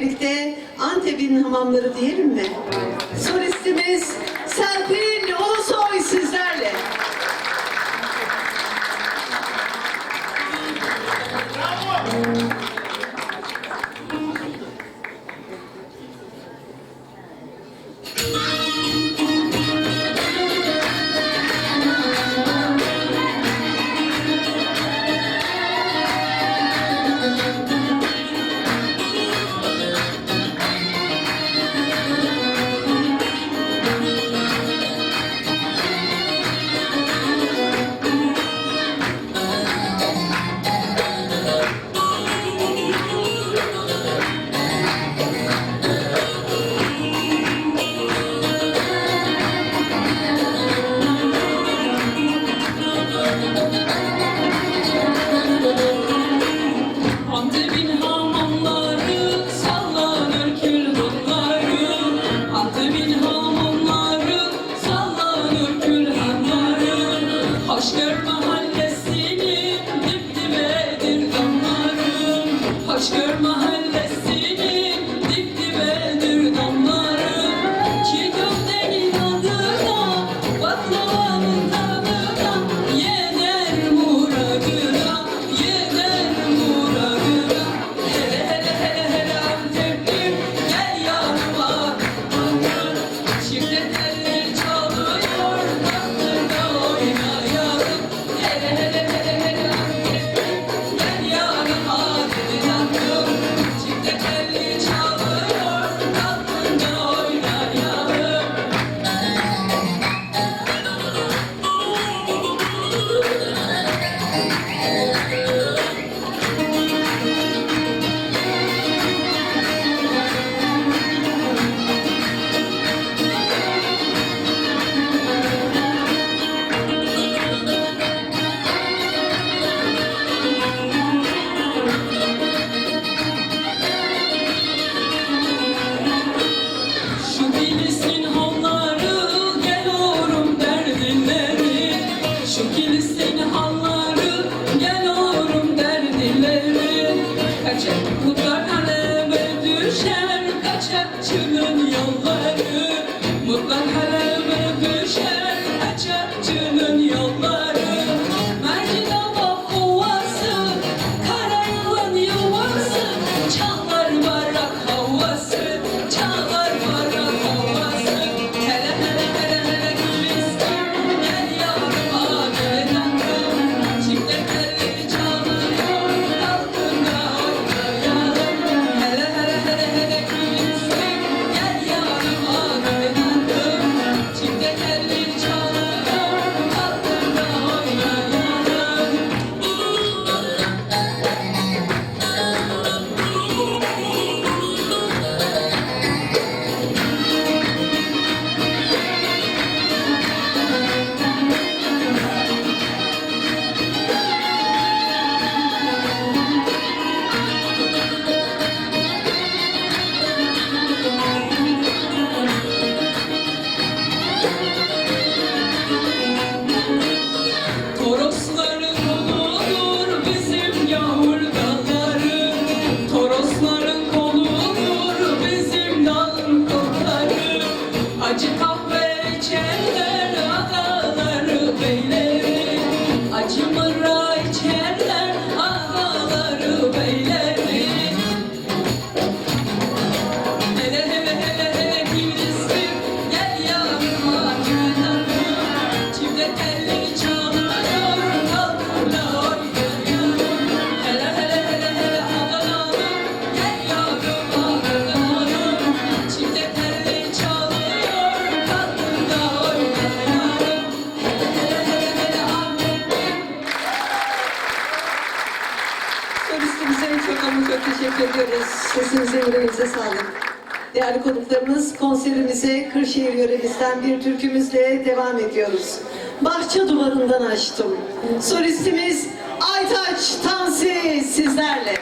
birlikte Antep'in hamamları diyelim mi? Solistimiz Serpil Ulusoy sizlerle. çalışıyorum. teşekkür ediyoruz. Sesinize, yüreğinize sağlık. Değerli konuklarımız, konserimize Kırşehir yöremizden bir türkümüzle devam ediyoruz. Bahçe duvarından açtım. Solistimiz Aytaç Tansi sizlerle.